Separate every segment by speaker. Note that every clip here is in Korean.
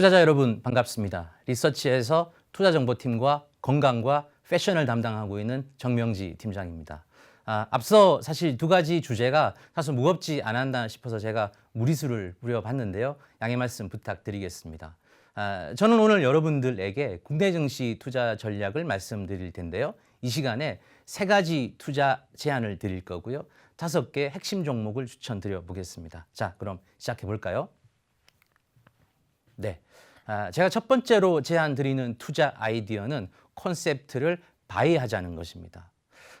Speaker 1: 투자자 여러분 반갑습니다. 리서치에서 투자정보팀과 건강과 패션을 담당하고 있는 정명지 팀장입니다. 아, 앞서 사실 두 가지 주제가 다소 무겁지 않았나 싶어서 제가 무리수를 부려봤는데요. 양해 말씀 부탁드리겠습니다. 아, 저는 오늘 여러분들에게 국내 증시 투자 전략을 말씀드릴 텐데요. 이 시간에 세 가지 투자 제안을 드릴 거고요. 다섯 개 핵심 종목을 추천드려 보겠습니다. 자, 그럼 시작해 볼까요? 네. 아, 제가 첫 번째로 제안 드리는 투자 아이디어는 콘셉트를 바이하자는 것입니다.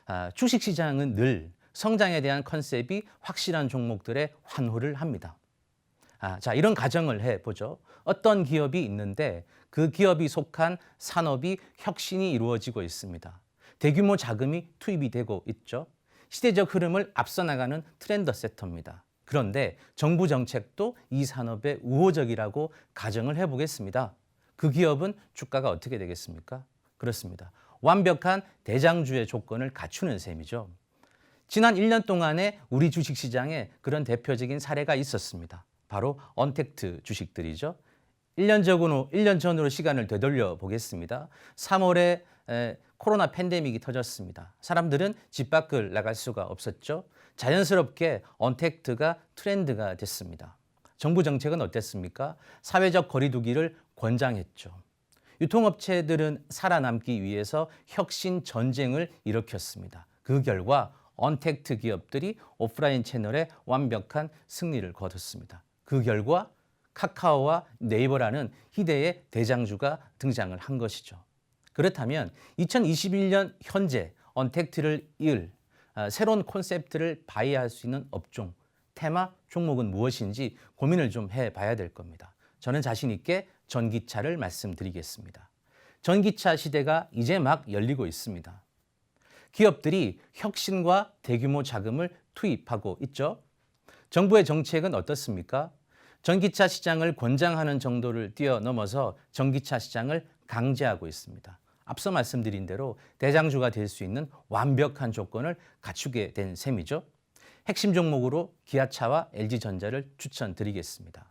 Speaker 1: 아, 주식 시장은 늘 성장에 대한 컨셉이 확실한 종목들에 환호를 합니다. 아, 자, 이런 가정을 해 보죠. 어떤 기업이 있는데 그 기업이 속한 산업이 혁신이 이루어지고 있습니다. 대규모 자금이 투입이 되고 있죠. 시대적 흐름을 앞서 나가는 트렌드 세터입니다. 그런데 정부 정책도 이 산업에 우호적이라고 가정을 해보겠습니다. 그 기업은 주가가 어떻게 되겠습니까? 그렇습니다. 완벽한 대장주의 조건을 갖추는 셈이죠. 지난 1년 동안에 우리 주식 시장에 그런 대표적인 사례가 있었습니다. 바로 언택트 주식들이죠. 1년 전으로, 1년 전으로 시간을 되돌려 보겠습니다. 3월에 에, 코로나 팬데믹이 터졌습니다. 사람들은 집 밖을 나갈 수가 없었죠. 자연스럽게 언택트가 트렌드가 됐습니다. 정부 정책은 어땠습니까? 사회적 거리두기를 권장했죠. 유통업체들은 살아남기 위해서 혁신 전쟁을 일으켰습니다. 그 결과 언택트 기업들이 오프라인 채널에 완벽한 승리를 거뒀습니다. 그 결과 카카오와 네이버라는 희대의 대장주가 등장을 한 것이죠. 그렇다면 2021년 현재 언택트를 이을 아, 새로운 콘셉트를 바이할 수 있는 업종, 테마, 종목은 무엇인지 고민을 좀 해봐야 될 겁니다. 저는 자신 있게 전기차를 말씀드리겠습니다. 전기차 시대가 이제 막 열리고 있습니다. 기업들이 혁신과 대규모 자금을 투입하고 있죠. 정부의 정책은 어떻습니까? 전기차 시장을 권장하는 정도를 뛰어넘어서 전기차 시장을 강제하고 있습니다. 앞서 말씀드린 대로 대장주가 될 수 있는 완벽한 조건을 갖추게 된 셈이죠. 핵심 종목으로 기아차와 LG전자를 추천드리겠습니다.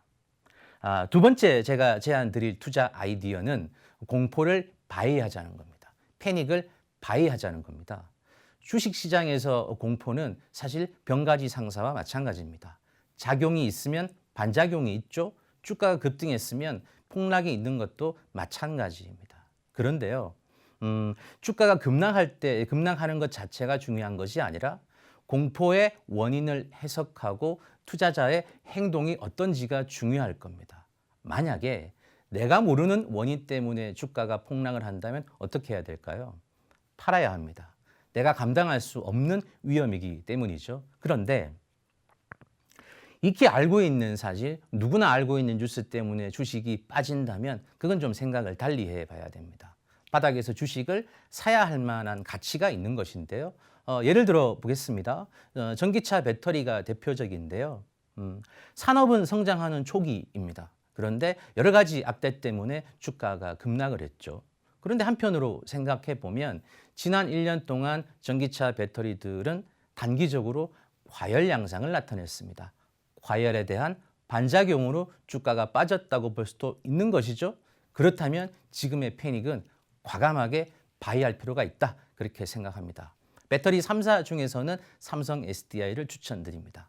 Speaker 1: 아, 두 번째 제가 제안 드릴 투자 아이디어는 공포를 바이하자는 겁니다. 패닉을 바이하자는 겁니다. 주식 시장에서 공포는 사실 병가지 상사와 마찬가지입니다. 작용이 있으면 반작용이 있죠. 주가가 급등했으면 폭락이 있는 것도 마찬가지입니다. 그런데요. 음, 주가가 급락할 때 급락하는 것 자체가 중요한 것이 아니라 공포의 원인을 해석하고 투자자의 행동이 어떤지가 중요할 겁니다. 만약에 내가 모르는 원인 때문에 주가가 폭락을 한다면 어떻게 해야 될까요? 팔아야 합니다. 내가 감당할 수 없는 위험이기 때문이죠. 그런데 익히 알고 있는 사실, 누구나 알고 있는 뉴스 때문에 주식이 빠진다면 그건 좀 생각을 달리 해 봐야 됩니다. 바닥에서 주식을 사야 할 만한 가치가 있는 것인데요. 어, 예를 들어 보겠습니다. 어, 전기차 배터리가 대표적인데요. 음, 산업은 성장하는 초기입니다. 그런데 여러 가지 악재 때문에 주가가 급락을 했죠. 그런데 한편으로 생각해 보면 지난 1년 동안 전기차 배터리들은 단기적으로 과열 양상을 나타냈습니다. 과열에 대한 반작용으로 주가가 빠졌다고 볼 수도 있는 것이죠. 그렇다면 지금의 패닉은 과감하게 바이할 필요가 있다. 그렇게 생각합니다. 배터리 3사 중에서는 삼성 SDI를 추천드립니다.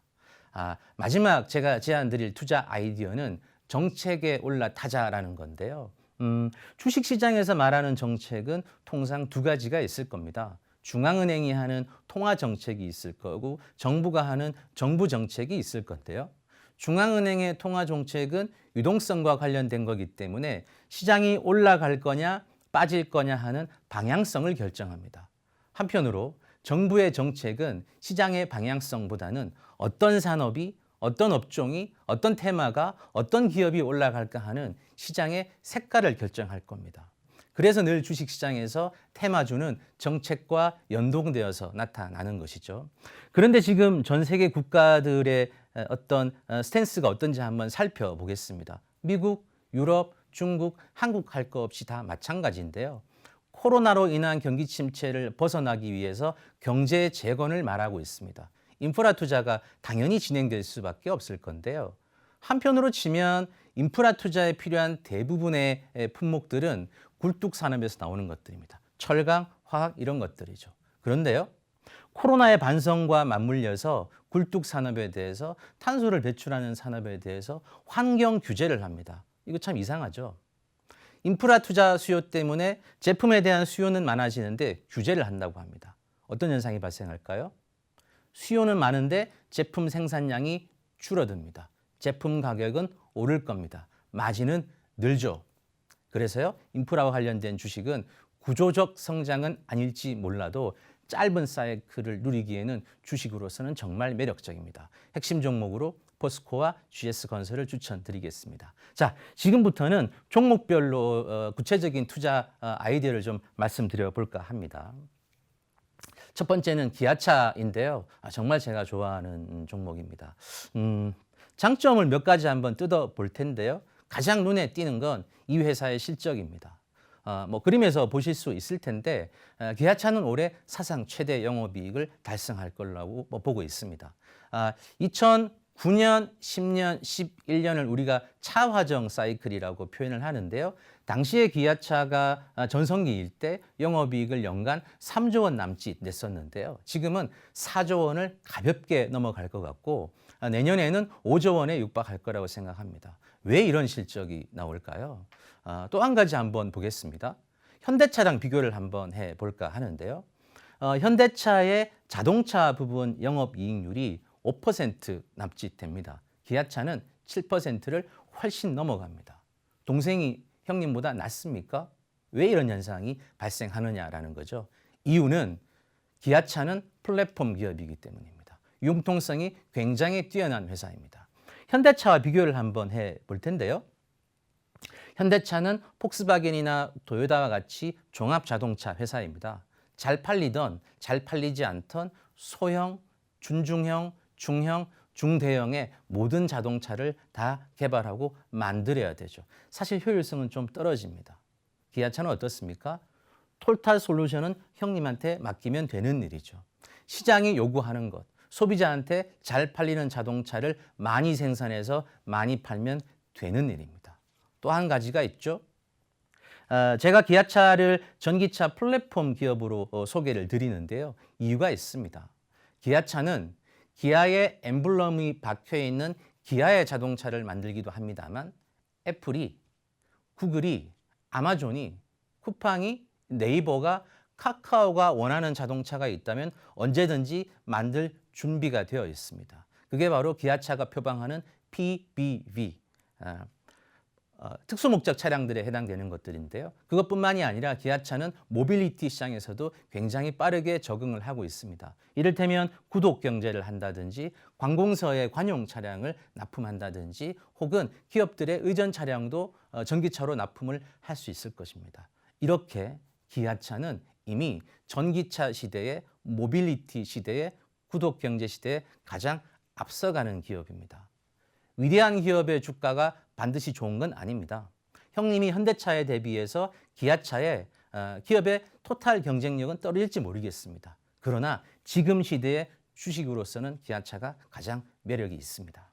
Speaker 1: 아, 마지막 제가 제안 드릴 투자 아이디어는 정책에 올라타자라는 건데요. 음, 주식 시장에서 말하는 정책은 통상 두 가지가 있을 겁니다. 중앙은행이 하는 통화 정책이 있을 거고 정부가 하는 정부 정책이 있을 건데요. 중앙은행의 통화 정책은 유동성과 관련된 거기 때문에 시장이 올라갈 거냐 빠질 거냐 하는 방향성을 결정합니다. 한편으로 정부의 정책은 시장의 방향성보다는 어떤 산업이 어떤 업종이 어떤 테마가 어떤 기업이 올라갈까 하는 시장의 색깔을 결정할 겁니다. 그래서 늘 주식시장에서 테마주는 정책과 연동되어서 나타나는 것이죠. 그런데 지금 전 세계 국가들의 어떤 스탠스가 어떤지 한번 살펴보겠습니다. 미국, 유럽, 중국, 한국 할거 없이 다 마찬가지인데요. 코로나로 인한 경기 침체를 벗어나기 위해서 경제 재건을 말하고 있습니다. 인프라 투자가 당연히 진행될 수밖에 없을 건데요. 한편으로 치면 인프라 투자에 필요한 대부분의 에, 품목들은 굴뚝 산업에서 나오는 것들입니다. 철강, 화학 이런 것들이죠. 그런데요. 코로나의 반성과 맞물려서 굴뚝 산업에 대해서 탄소를 배출하는 산업에 대해서 환경 규제를 합니다. 이거 참 이상하죠. 인프라 투자 수요 때문에 제품에 대한 수요는 많아지는데 규제를 한다고 합니다. 어떤 현상이 발생할까요? 수요는 많은데 제품 생산량이 줄어듭니다. 제품 가격은 오를 겁니다. 마진은 늘죠. 그래서요, 인프라와 관련된 주식은 구조적 성장은 아닐지 몰라도 짧은 사이클을 누리기에는 주식으로서는 정말 매력적입니다. 핵심 종목으로 포스코와 GS건설을 추천드리겠습니다. 자, 지금부터는 종목별로 어, 구체적인 투자 어, 아이디어를 좀 말씀드려 볼까 합니다. 첫 번째는 기아차인데요. 아, 정말 제가 좋아하는 종목입니다. 음, 장점을 몇 가지 한번 뜯어 볼 텐데요. 가장 눈에 띄는 건 이 회사의 실적입니다. 어, 뭐 그림에서 보실 수 있을 텐데 어, 기아차는 올해 사상 최대 영업이익을 달성할 걸로 뭐 보고 있습니다. 아, 2009년, 10년, 11년을 우리가 차화정 사이클이라고 표현을 하는데요. 당시에 기아차가 아, 전성기일 때 영업이익을 연간 3조 원 남짓 냈었는데요. 지금은 4조 원을 가볍게 넘어갈 것 같고 아, 내년에는 5조 원에 육박할 거라고 생각합니다. 왜 이런 실적이 나올까요? 아, 또한 가지 한번 보겠습니다. 현대차랑 비교를 한번 해 볼까 하는데요. 어, 현대차의 자동차 부분 영업 이익률이 5% 남짓됩니다. 기아차는 7%를 훨씬 넘어갑니다. 동생이 형님보다 낫습니까? 왜 이런 현상이 발생하느냐라는 거죠. 이유는 기아차는 플랫폼 기업이기 때문입니다. 융통성이 굉장히 뛰어난 회사입니다. 현대차와 비교를 한번 해 볼 텐데요. 현대차는 폭스바겐이나 도요다와 같이 종합 자동차 회사입니다. 잘 팔리던 잘 팔리지 않던 소형, 준중형, 중형, 중대형의 모든 자동차를 다 개발하고 만들어야 되죠. 사실 효율성은 좀 떨어집니다. 기아차는 어떻습니까? 톨탈 솔루션은 형님한테 맡기면 되는 일이죠. 시장이 요구하는 것, 소비자한테 잘 팔리는 자동차를 많이 생산해서 많이 팔면 되는 일입니다. 또 한 가지가 있죠. 어, 제가 기아차를 전기차 플랫폼 기업으로 어, 소개를 드리는데요. 이유가 있습니다. 기아차는 기아의 엠블럼이 박혀 있는 기아의 자동차를 만들기도 합니다만 애플이 구글이 아마존이 쿠팡이 네이버가 카카오가 원하는 자동차가 있다면 언제든지 만들 준비가 되어 있습니다. 그게 바로 기아차가 표방하는 PBV 아, 어, 특수목적 차량들에 해당되는 것들인데요. 그것뿐만이 아니라 기아차는 모빌리티 시장에서도 굉장히 빠르게 적응을 하고 있습니다. 이를테면 구독 경제를 한다든지 관공서에 관용 차량을 납품한다든지 혹은 기업들의 의전 차량도 어, 전기차로 납품을 할 수 있을 것입니다. 이렇게 기아차는 이미 전기차 시대의 모빌리티 시대의 구독 경제 시대에 가장 앞서가는 기업입니다. 위대한 기업의 주가가 반드시 좋은 건 아닙니다. 형님이 현대차에 대비해서 기아차의 어, 기업의 토탈 경쟁력은 떨어질지 모르겠습니다. 그러나 지금 시대의 주식으로서는 기아차가 가장 매력이 있습니다.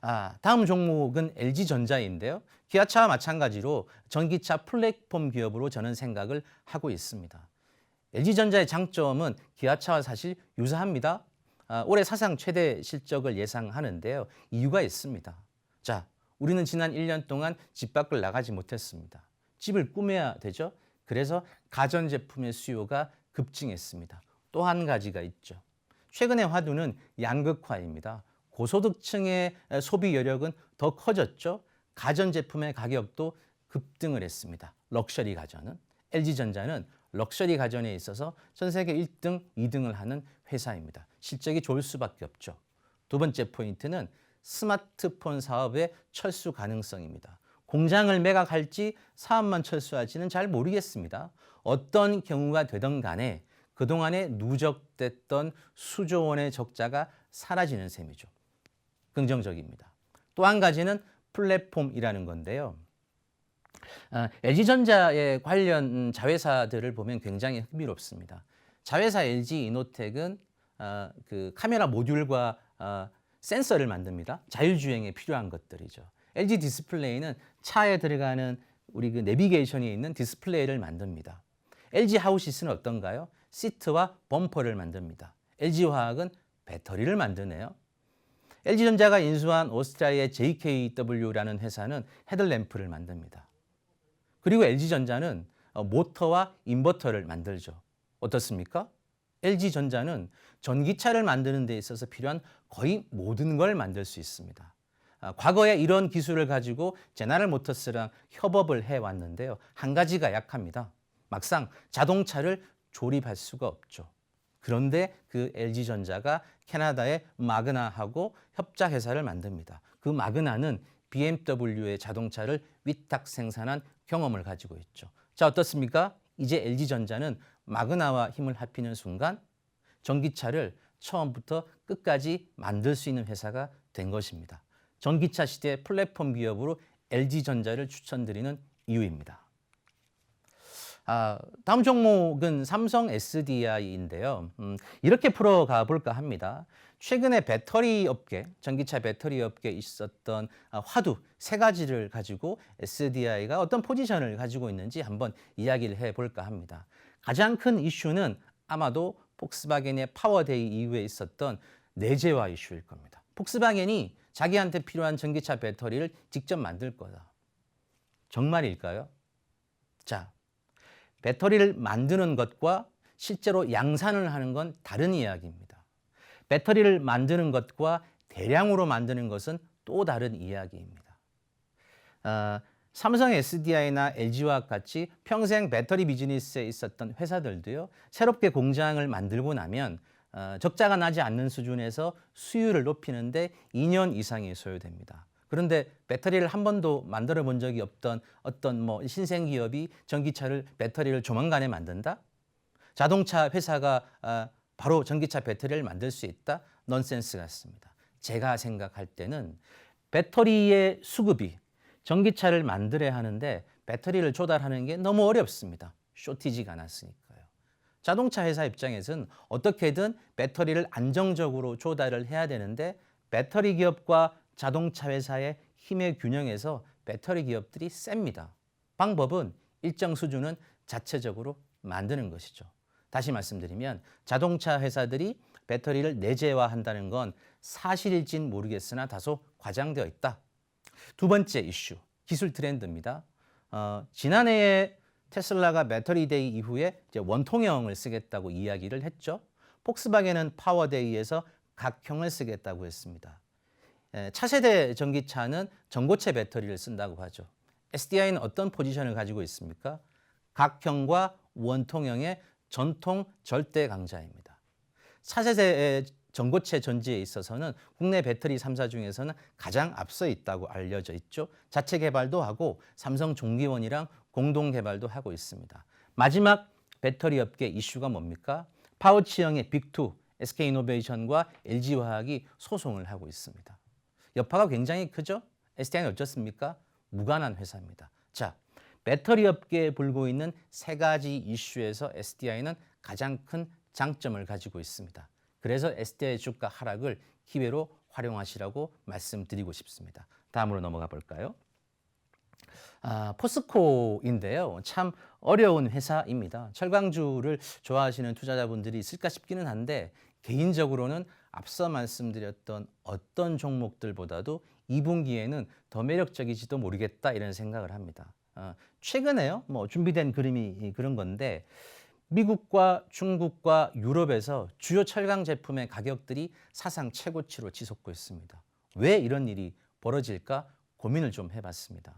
Speaker 1: 아, 다음 종목은 LG전자인데요. 기아차와 마찬가지로 전기차 플랫폼 기업으로 저는 생각을 하고 있습니다. LG전자의 장점은 기아차와 사실 유사합니다. 아, 올해 사상 최대 실적을 예상하는데요. 이유가 있습니다. 자, 우리는 지난 1년 동안 집 밖을 나가지 못했습니다. 집을 꾸며야 되죠. 그래서 가전제품의 수요가 급증했습니다. 또 한 가지가 있죠. 최근의 화두는 양극화입니다. 고소득층의 소비 여력은 더 커졌죠. 가전제품의 가격도 급등을 했습니다. 럭셔리 가전은. LG전자는 럭셔리 가전에 있어서 전 세계 1등, 2등을 하는 회사입니다. 실적이 좋을 수밖에 없죠. 두 번째 포인트는 스마트폰 사업의 철수 가능성입니다. 공장을 매각할지 사업만 철수할지는 잘 모르겠습니다. 어떤 경우가 되던 간에 그동안에 누적됐던 수조 원의 적자가 사라지는 셈이죠. 긍정적입니다. 또 한 가지는 플랫폼이라는 건데요. 아, LG전자의 관련 자회사들을 보면 굉장히 흥미롭습니다. 자회사 LG 이노텍은 아, 그 카메라 모듈과 아, 센서를 만듭니다. 자율주행에 필요한 것들이죠. LG 디스플레이는 차에 들어가는 우리 그 내비게이션이 있는 디스플레이를 만듭니다. LG 하우시스는 어떤가요? 시트와 범퍼를 만듭니다. LG 화학은 배터리를 만드네요. LG전자가 인수한 오스트리아의 JKW라는 회사는 헤드램프를 만듭니다. 그리고 LG전자는 어, 모터와 인버터를 만들죠. 어떻습니까? LG전자는 전기차를 만드는 데 있어서 필요한 거의 모든 걸 만들 수 있습니다. 아, 과거에 이런 기술을 가지고 제나럴 모터스랑 협업을 해왔는데요. 한 가지가 약합니다. 막상 자동차를 조립할 수가 없죠. 그런데 그 LG전자가 캐나다의 마그나하고 협작 회사를 만듭니다. 그 마그나는 BMW의 자동차를 위탁 생산한 경험을 가지고 있죠. 자, 어떻습니까? 이제 LG전자는 마그나와 힘을 합히는 순간 전기차를 처음부터 끝까지 만들 수 있는 회사가 된 것입니다. 전기차 시대 플랫폼 기업으로 LG전자를 추천드리는 이유입니다. 아, 다음 종목은 삼성 SDI인데요. 음, 이렇게 풀어가 볼까 합니다. 최근에 배터리 업계, 전기차 배터리 업계에 있었던 아, 화두 세 가지를 가지고 SDI가 어떤 포지션을 가지고 있는지 한번 이야기를 해 볼까 합니다. 가장 큰 이슈는 아마도 폭스바겐의 파워데이 이후에 있었던 내재화 이슈일 겁니다. 폭스바겐이 자기한테 필요한 전기차 배터리를 직접 만들 거다. 정말일까요? 자, 배터리를 만드는 것과 실제로 양산을 하는 건 다른 이야기입니다. 배터리를 만드는 것과 대량으로 만드는 것은 또 다른 이야기입니다. 어, 삼성 SDI나 LG와 같이 평생 배터리 비즈니스에 있었던 회사들도요, 새롭게 공장을 만들고 나면 어, 적자가 나지 않는 수준에서 수율을 높이는데 2년 이상이 소요됩니다. 그런데 배터리를 한 번도 만들어 본 적이 없던 어떤 뭐 신생 기업이 전기차를 배터리를 조만간에 만든다? 자동차 회사가 아, 바로 전기차 배터리를 만들 수 있다? 넌센스 같습니다. 제가 생각할 때는 배터리의 수급이 전기차를 만들어야 하는데 배터리를 조달하는 게 너무 어렵습니다. 쇼티지가 났으니까요. 자동차 회사 입장에서는 어떻게든 배터리를 안정적으로 조달을 해야 되는데 배터리 기업과 자동차 회사의 힘의 균형에서 배터리 기업들이 셉니다. 방법은 일정 수준은 자체적으로 만드는 것이죠. 다시 말씀드리면 자동차 회사들이 배터리를 내재화한다는 건 사실일진 모르겠으나 다소 과장되어 있다. 두 번째 이슈, 기술 트렌드입니다. 어, 지난해에 테슬라가 배터리데이 이후에 원통형을 쓰겠다고 이야기를 했죠. 폭스바겐은 파워데이에서 각형을 쓰겠다고 했습니다. 에, 차세대 전기차는 전고체 배터리를 쓴다고 하죠. SDI는 어떤 포지션을 가지고 있습니까? 각형과 원통형의 전통 절대 강자입니다. 차세대 전고체 전지에 있어서는 국내 배터리 3사 중에서는 가장 앞서 있다고 알려져 있죠. 자체 개발도 하고 삼성 종기원이랑 공동 개발도 하고 있습니다. 마지막 배터리 업계 이슈가 뭡니까? 파우치형의 빅2, SK이노베이션과 LG화학이 소송을 하고 있습니다. 여파가 굉장히 크죠? SDI는 어떻습니까? 무관한 회사입니다. 자, 배터리 업계에 불고 있는 세 가지 이슈에서 SDI는 가장 큰 장점을 가지고 있습니다. 그래서 SDI 주가 하락을 기회로 활용하시라고 말씀드리고 싶습니다. 다음으로 넘어가 볼까요? 아, 포스코인데요. 참 어려운 회사입니다. 철강주를 좋아하시는 투자자분들이 있을까 싶기는 한데 개인적으로는 앞서 말씀드렸던 어떤 종목들보다도 2분기에는 더 매력적이지도 모르겠다 이런 생각을 합니다. 어, 최근에요, 뭐 준비된 그림이 그런 건데 미국과 중국과 유럽에서 주요 철강 제품의 가격들이 사상 최고치로 치솟고 있습니다. 왜 이런 일이 벌어질까 고민을 좀 해봤습니다.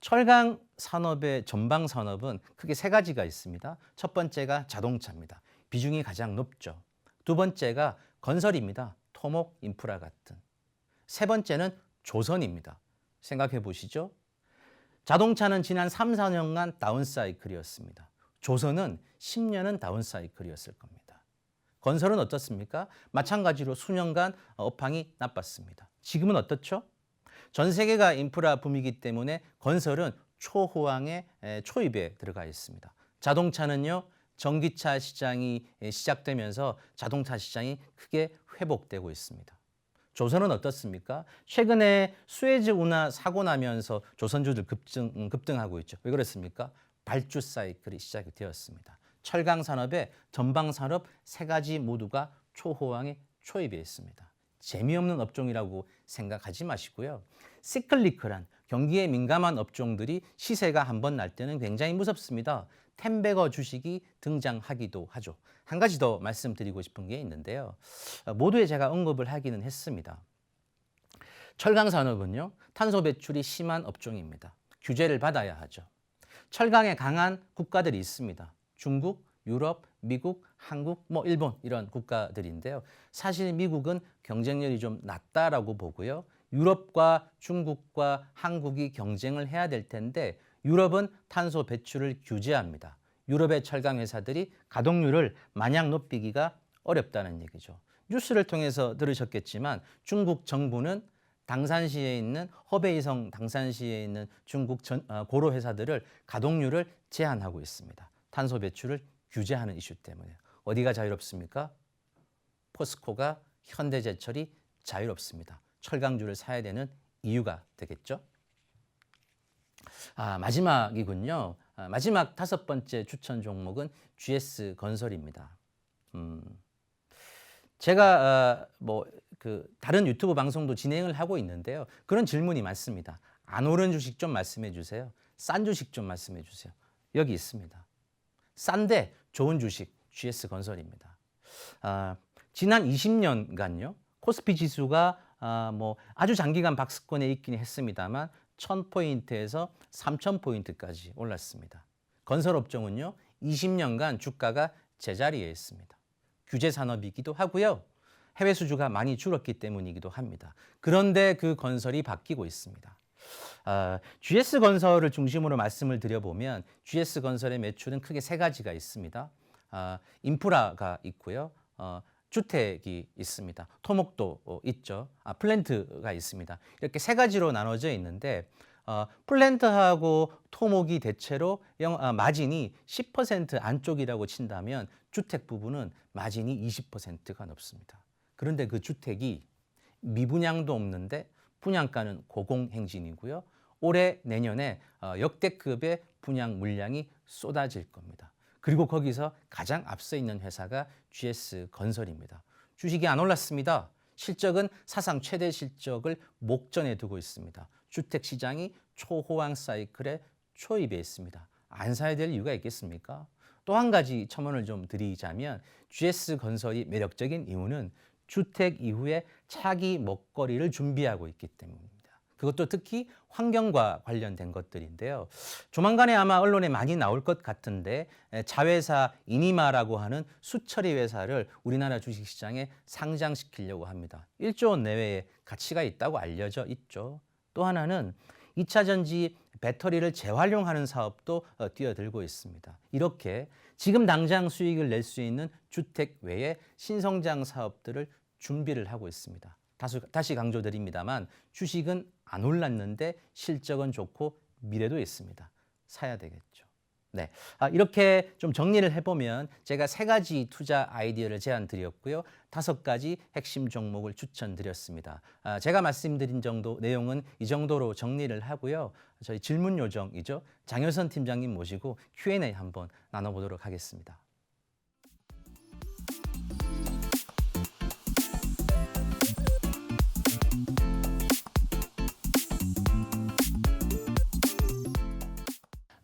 Speaker 1: 철강 산업의 전방 산업은 크게 세 가지가 있습니다. 첫 번째가 자동차입니다. 비중이 가장 높죠. 두 번째가 건설입니다. 토목, 인프라 같은. 세 번째는 조선입니다. 생각해 보시죠. 자동차는 지난 3, 4년간 다운사이클이었습니다. 조선은 10년은 다운사이클이었을 겁니다. 건설은 어떻습니까? 마찬가지로 수년간 업황이 나빴습니다. 지금은 어떻죠? 전 세계가 인프라 붐이기 때문에 건설은 초호황의 초입에 들어가 있습니다. 자동차는요, 전기차 시장이 시작되면서 자동차 시장이 크게 회복되고 있습니다. 조선은 어떻습니까? 최근에 수에즈 운하 사고 나면서 조선주들 급증, 음, 급등하고 있죠. 왜 그렇습니까? 발주 사이클이 시작이 되었습니다. 철강 산업에 전방 산업 세 가지 모두가 초호황에 초입해 있습니다. 재미없는 업종이라고 생각하지 마시고요. 시클리클한 경기에 민감한 업종들이 시세가 한 번 날 때는 굉장히 무섭습니다. 템베거 주식이 등장하기도 하죠. 한 가지 더 말씀드리고 싶은 게 있는데요. 어, 모두에 제가 언급을 하기는 했습니다. 철강 산업은요, 탄소 배출이 심한 업종입니다. 규제를 받아야 하죠. 철강에 강한 국가들이 있습니다. 중국, 유럽, 미국, 한국, 뭐 일본 이런 국가들인데요. 사실 미국은 경쟁력이 좀 낮다라고 보고요. 유럽과 중국과 한국이 경쟁을 해야 될 텐데 유럽은 탄소 배출을 규제합니다. 유럽의 철강 회사들이 가동률을 마냥 높이기가 어렵다는 얘기죠. 뉴스를 통해서 들으셨겠지만 중국 정부는 당산시에 있는 허베이성 당산시에 있는 중국 전, 어, 고로 회사들을 가동률을 제한하고 있습니다. 탄소 배출을 규제하는 이슈 때문에 어디가 자유롭습니까? 포스코가 현대제철이 자유롭습니다. 철강주를 사야 되는 이유가 되겠죠. 아, 마지막이군요. 아, 마지막 다섯 번째 추천 종목은 GS 건설입니다. 음, 제가 어, 뭐그 다른 유튜브 방송도 진행을 하고 있는데요. 그런 질문이 많습니다. 안 오른 주식 좀 말씀해 주세요. 싼 주식 좀 말씀해 주세요. 여기 있습니다. 싼데 좋은 주식 GS 건설입니다. 아, 지난 20년간요. 코스피 지수가 아, 뭐 아주 장기간 박스권에 있긴 했습니다만 1000포인트에서 3000포인트까지 올랐습니다. 건설 업종은요. 20년간 주가가 제자리에 있습니다. 규제 산업이기도 하고요. 해외 수주가 많이 줄었기 때문이기도 합니다. 그런데 그 건설이 바뀌고 있습니다. 아, GS 건설을 중심으로 말씀을 드려보면 GS 건설의 매출은 크게 세 가지가 있습니다. 아, 인프라가 있고요. 어, 주택이 있습니다. 토목도 어, 있죠. 아, 플랜트가 있습니다. 이렇게 세 가지로 나눠져 있는데 어, 플랜트하고 토목이 대체로 영, 아, 마진이 10% 안쪽이라고 친다면 주택 부분은 마진이 20%가 넘습니다. 그런데 그 주택이 미분양도 없는데 분양가는 고공행진이고요. 올해 내년에 어, 역대급의 분양 물량이 쏟아질 겁니다. 그리고 거기서 가장 앞서 있는 회사가 GS 건설입니다. 주식이 안 올랐습니다. 실적은 사상 최대 실적을 목전에 두고 있습니다. 주택 시장이 초호황 사이클에 초입해 있습니다. 안 사야 될 이유가 있겠습니까? 또 한 가지 첨언을 좀 드리자면 GS 건설이 매력적인 이유는 주택 이후에 차기 먹거리를 준비하고 있기 때문입니다. 그것도 특히 환경과 관련된 것들인데요. 조만간에 아마 언론에 많이 나올 것 같은데 에, 자회사 이니마라고 하는 수처리 회사를 우리나라 주식시장에 상장시키려고 합니다. 1조 원 내외의 가치가 있다고 알려져 있죠. 또 하나는 2차 전지 배터리를 재활용하는 사업도 어, 뛰어들고 있습니다. 이렇게 지금 당장 수익을 낼 수 있는 주택 외에 신성장 사업들을 준비를 하고 있습니다. 다시 강조드립니다만 주식은 안 올랐는데 실적은 좋고 미래도 있습니다. 사야 되겠죠. 네. 아, 이렇게 좀 정리를 해보면 제가 세 가지 투자 아이디어를 제안 드렸고요. 다섯 가지 핵심 종목을 추천드렸습니다. 아, 제가 말씀드린 정도 내용은 이 정도로 정리를 하고요. 저희 질문 요정이죠. 장효선 팀장님 모시고 Q&A 한번 나눠보도록 하겠습니다.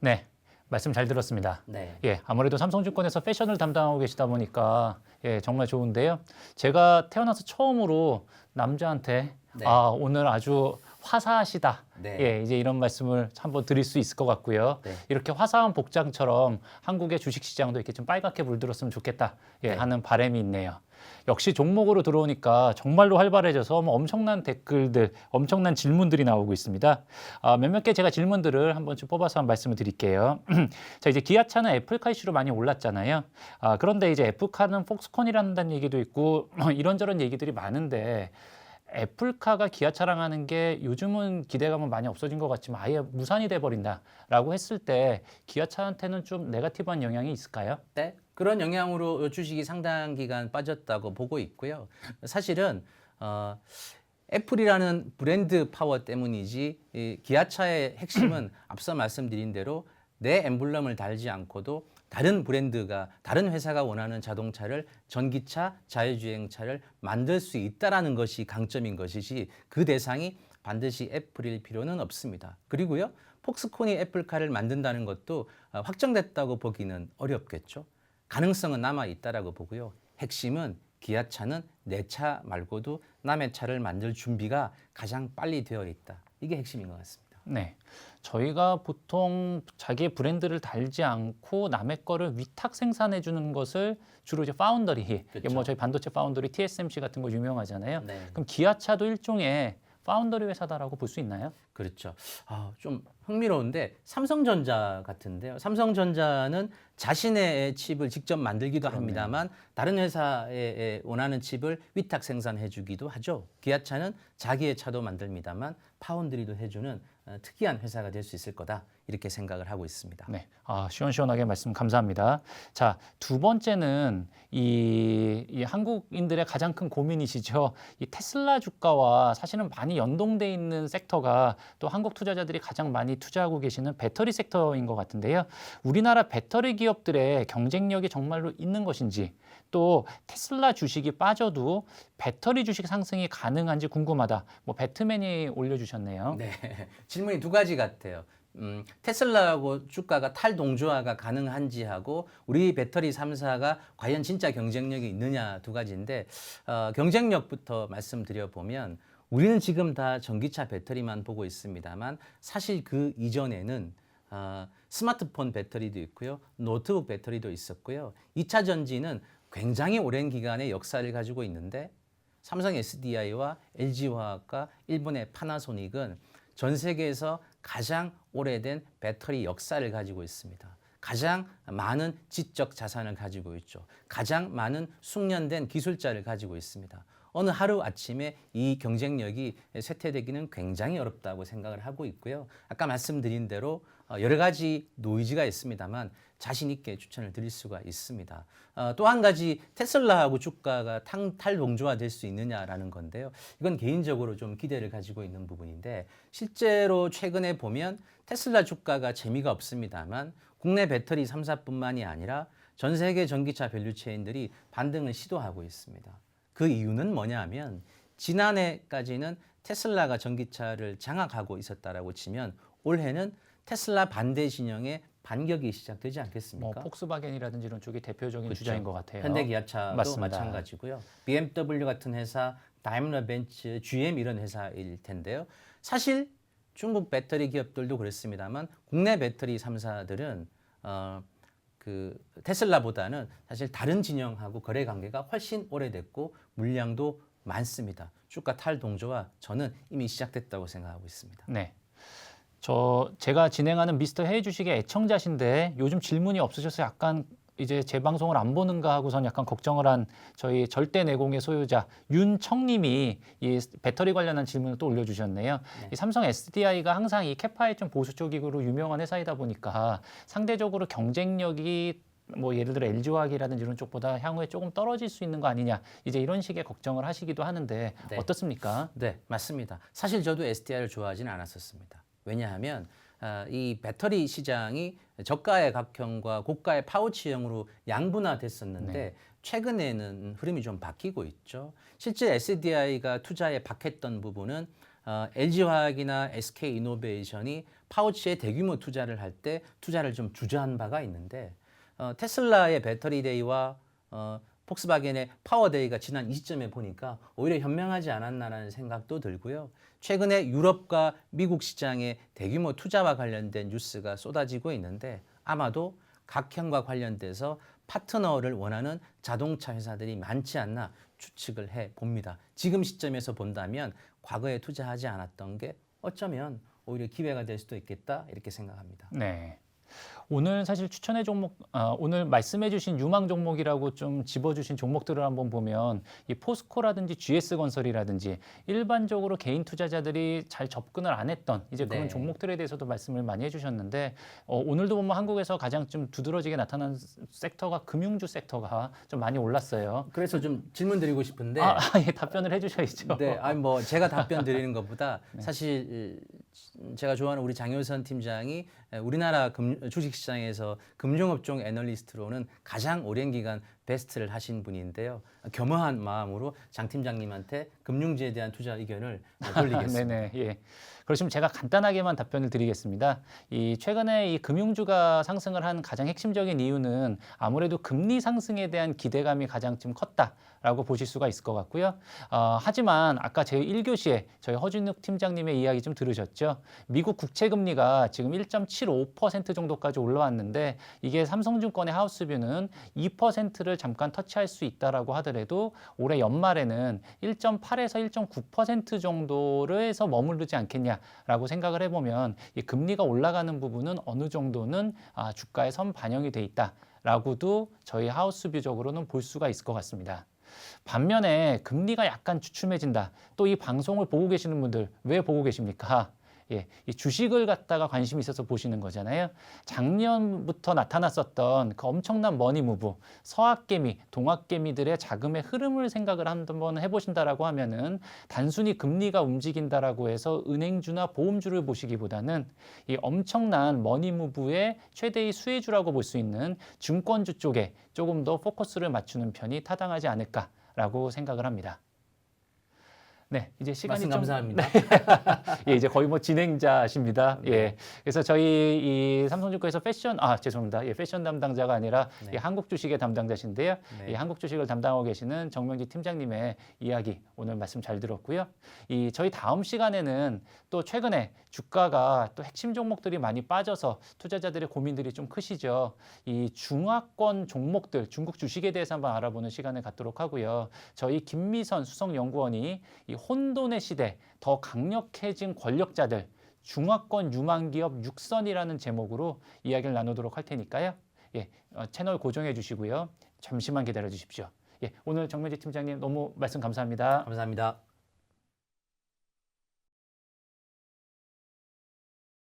Speaker 2: 네, 말씀 잘 들었습니다.
Speaker 1: 네.
Speaker 2: 예, 아무래도 삼성증권에서 패션을 담당하고 계시다 보니까 예, 정말 좋은데요. 제가 태어나서 처음으로 남자한테
Speaker 1: 네.
Speaker 2: 아, 오늘 아주 화사하시다.
Speaker 1: 네.
Speaker 2: 예, 이제 이런 말씀을 한번 드릴 수 있을 것 같고요.
Speaker 1: 네.
Speaker 2: 이렇게 화사한 복장처럼 한국의 주식 시장도 이렇게 좀 빨갛게 물들었으면 좋겠다. 예,
Speaker 1: 네.
Speaker 2: 하는 바람이 있네요. 역시 종목으로 들어오니까 정말로 활발해져서 뭐 엄청난 댓글들, 엄청난 질문들이 나오고 있습니다. 아, 몇몇 개 제가 질문들을 한번 좀 뽑아서 한 말씀을 드릴게요. 자, 이제 기아차는 애플카 이슈로 많이 올랐잖아요. 아, 그런데 이제 애플카는 폭스콘이라는 얘기도 있고 이런저런 얘기들이 많은데 애플카가 기아차랑 하는 게 요즘은 기대감은 많이 없어진 것 같지만 아예 무산이 돼버린다라고 했을 때 기아차한테는 좀 네가티브한 영향이 있을까요?
Speaker 1: 네, 그런 영향으로 주식이 상당 기간 빠졌다고 보고 있고요. 사실은 어, 애플이라는 브랜드 파워 때문이지 이 기아차의 핵심은 앞서 말씀드린 대로 내 엠블럼을 달지 않고도 다른 브랜드가 다른 회사가 원하는 자동차를 전기차, 자율주행차를 만들 수 있다라는 것이 강점인 것이지 그 대상이 반드시 애플일 필요는 없습니다. 그리고요. 폭스콘이 애플카를 만든다는 것도 어, 확정됐다고 보기는 어렵겠죠. 가능성은 남아 있다라고 보고요. 핵심은 기아차는 내 차 말고도 남의 차를 만들 준비가 가장 빨리 되어 있다. 이게 핵심인 것 같습니다.
Speaker 2: 네. 저희가 보통 자기의 브랜드를 달지 않고 남의 거를 위탁 생산해 주는 것을 주로 이제 파운더리, 이게
Speaker 1: 그렇죠.
Speaker 2: 뭐 저희 반도체 파운더리 TSMC 같은 거 유명하잖아요.
Speaker 1: 네.
Speaker 2: 그럼 기아차도 일종의 파운더리 회사다라고 볼 수 있나요?
Speaker 1: 그렇죠. 아, 좀 흥미로운데 삼성전자 같은데요. 삼성전자는 자신의 칩을 직접 만들기도 합니다만 다른 회사에 원하는 칩을 위탁 생산해 주기도 하죠. 기아차는 자기의 차도 만듭니다만 파운드리도 해 주는 어, 특이한 회사가 될 수 있을 거다 이렇게 생각을 하고 있습니다.
Speaker 2: 네. 아, 시원시원하게 말씀 감사합니다. 자, 두 번째는 이, 이 한국인들의 가장 큰 고민이시죠. 이 테슬라 주가와 사실은 많이 연동돼 있는 섹터가 또 한국 투자자들이 가장 많이 투자하고 계시는 배터리 섹터인 것 같은데요. 우리나라 배터리 기업들의 경쟁력이 정말로 있는 것인지 또 테슬라 주식이 빠져도 배터리 주식 상승이 가능한지 궁금하다. 뭐 배트맨이 올려주셨네요.
Speaker 1: 네, 질문이 두 가지 같아요. 음, 테슬라하고 주가가 탈동조화가 가능한지 하고 우리 배터리 3사가 과연 진짜 경쟁력이 있느냐 두 가지인데 어, 경쟁력부터 말씀드려 보면 우리는 지금 다 전기차 배터리만 보고 있습니다만 사실 그 이전에는 어, 스마트폰 배터리도 있고요, 노트북 배터리도 있었고요. 2차 전지는 굉장히 오랜 기간의 역사를 가지고 있는데 삼성 SDI와 LG화학과 일본의 파나소닉은 전 세계에서 가장 오래된 배터리 역사를 가지고 있습니다. 가장 많은 지적 자산을 가지고 있죠. 가장 많은 숙련된 기술자를 가지고 있습니다. 어느 하루 아침에 이 경쟁력이 쇠퇴되기는 굉장히 어렵다고 생각을 하고 있고요. 아까 말씀드린 대로 어, 여러 가지 노이즈가 있습니다만 자신 있게 추천을 드릴 수가 있습니다. 어, 또한 가지 테슬라하고 주가가 탕- 탈동조화 될 수 있느냐라는 건데요. 이건 개인적으로 좀 기대를 가지고 있는 부분인데 실제로 최근에 보면 테슬라 주가가 재미가 없습니다만 국내 배터리 3사뿐만이 아니라 전 세계 전기차 밸류체인들이 반등을 시도하고 있습니다. 그 이유는 뭐냐면 지난해까지는 테슬라가 전기차를 장악하고 있었다라고 치면 올해는 테슬라 반대 진영의 반격이 시작되지
Speaker 2: 뭐
Speaker 1: 않겠습니까?
Speaker 2: 폭스바겐이라든지 이런 쪽이 대표적인
Speaker 1: 그렇죠.
Speaker 2: 주자인 것 같아요.
Speaker 1: 현대기아차도
Speaker 2: 맞습니다.
Speaker 1: 마찬가지고요. BMW 같은 회사, 다임러 벤츠, GM 이런 회사일 텐데요. 사실 중국 배터리 기업들도 그렇습니다만 국내 배터리 3사들은 어, 그 테슬라보다는 사실 다른 진영하고 거래 관계가 훨씬 오래됐고 물량도 많습니다. 주가 탈동조화 저는 이미 시작됐다고 생각하고 있습니다.
Speaker 2: 네. 저 제가 진행하는 미스터 헤이 주식의 애청자신데 요즘 질문이 없으셔서 약간 이제 제 방송을 안 보는가 하고선 약간 걱정을 한 저희 절대 내공의 소유자 윤청님이 이 배터리 관련한 질문을 또 올려주셨네요. 이 삼성 SDI가 항상 이 캐파에 좀 보수 쪽으로 유명한 회사이다 보니까 상대적으로 경쟁력이 뭐 예를 들어 LG화학이라든지 이런 쪽보다 향후에 조금 떨어질 수 있는 거 아니냐 이제 이런 식의 걱정을 하시기도 하는데
Speaker 1: 네.
Speaker 2: 어떻습니까?
Speaker 1: 네, 맞습니다. 사실 저도 SDI를 좋아하지는 않았었습니다. 왜냐하면 아, 이 배터리 시장이 저가의 각형과 고가의 파우치형으로 양분화됐었는데
Speaker 2: 네.
Speaker 1: 최근에는 흐름이 좀 바뀌고 있죠. 실제 SDI가 투자에 박했던 부분은 어, LG화학이나 SK이노베이션이 파우치에 대규모 투자를 할 때 투자를 좀 주저한 바가 있는데 어, 테슬라의 배터리 데이와 어, 폭스바겐의 파워데이가 지난 이 시점에 보니까 오히려 현명하지 않았나라는 생각도 들고요. 최근에 유럽과 미국 시장에 대규모 투자와 관련된 뉴스가 쏟아지고 있는데 아마도 각형과 관련돼서 파트너를 원하는 자동차 회사들이 많지 않나 추측을 해 봅니다. 지금 시점에서 본다면 과거에 투자하지 않았던 게 어쩌면 오히려 기회가 될 수도 있겠다 이렇게 생각합니다.
Speaker 2: 네. 오늘 사실 추천해 종목, 아, 오늘 말씀해주신 유망 종목이라고 좀 집어주신 종목들을 한번 보면 이 포스코라든지 GS건설이라든지 일반적으로 개인 투자자들이 잘 접근을 안 했던 이제 그런
Speaker 1: 네.
Speaker 2: 종목들에 대해서도 말씀을 많이 해주셨는데 어, 오늘도 보면 한국에서 가장 좀 두드러지게 나타난 sek터가 금융주 sek터가 좀 많이 올랐어요.
Speaker 1: 그래서 좀 질문 드리고 싶은데
Speaker 2: 아, 예, 답변을 해주셔야죠.
Speaker 1: 네, 아니 뭐 제가 답변 드리는 것보다 사실 이, 제가 좋아하는 우리 장효선 팀장이 우리나라 금, 주식 시장에서 금융업종 애널리스트로는 가장 오랜 기간 베스트를 하신 분인데요. 겸허한 마음으로 장 팀장님한테 금융지에 대한 투자 의견을 돌리겠습니다.
Speaker 2: 네네. 예. 그렇지만 제가 간단하게만 답변을 드리겠습니다. 이 최근에 이 금융주가 상승을 한 가장 핵심적인 이유는 아무래도 금리 상승에 대한 기대감이 가장 좀 컸다 라고 보실 수가 있을 것 같고요. 어, 하지만 아까 제 1교시에 저희 허준욱 팀장님의 이야기 좀 들으셨죠? 미국 국채 금리가 지금 1.75% 정도까지 올라왔는데 이게 삼성증권의 하우스뷰는 2%를 잠깐 터치할 수 있다라고 하더라도 올해 연말에는 1.8에서 1.9% 정도를 해서 머무르지 않겠냐라고 생각을 해보면 이 금리가 올라가는 부분은 어느 정도는 아, 주가에 선 반영이 돼 있다 라고도 저희 하우스뷰적으로는 볼 수가 있을 것 같습니다. 반면에 금리가 약간 주춤해진다. 또 이 방송을 보고 계시는 분들 왜 보고 계십니까? 예, 이 주식을 갖다가 관심이 있어서 보시는 거잖아요. 작년부터 나타났었던 그 엄청난 머니 무브, 서학개미, 동학개미들의 자금의 흐름을 생각을 한번 해보신다라고 하면은 단순히 금리가 움직인다라고 해서 은행주나 보험주를 보시기보다는 이 엄청난 머니 무브의 최대의 수혜주라고 볼 수 있는 증권주 쪽에 조금 더 포커스를 맞추는 편이 타당하지 않을까라고 생각을 합니다. 네, 이제 시간이 좀
Speaker 1: 감사합니다.
Speaker 2: 예, 이제 거의 뭐 진행자십니다. 예. 그래서 저희 이 삼성증권에서 패션, 아, 죄송합니다. 예, 패션 담당자가 아니라
Speaker 1: 네.
Speaker 2: 이 한국 주식의 담당자신데요.
Speaker 1: 네.
Speaker 2: 이 한국 주식을 담당하고 계시는 정명기 팀장님의 이야기 오늘 말씀 잘 들었고요. 이 저희 다음 시간에는 또 최근에 주가가 또 핵심 종목들이 많이 빠져서 투자자들의 고민들이 좀 크시죠. 이 중화권 종목들, 중국 주식에 대해서 한번 알아보는 시간을 갖도록 하고요. 저희 김미선 수석연구원이 이 혼돈의 시대, 더 강력해진 권력자들, 중화권 유망기업 육선이라는 제목으로 이야기를 나누도록 할 테니까요. 예, 어, 채널 고정해 주시고요. 잠시만 기다려 주십시오. 예, 오늘 정명지 팀장님 너무 말씀 감사합니다.
Speaker 1: 감사합니다.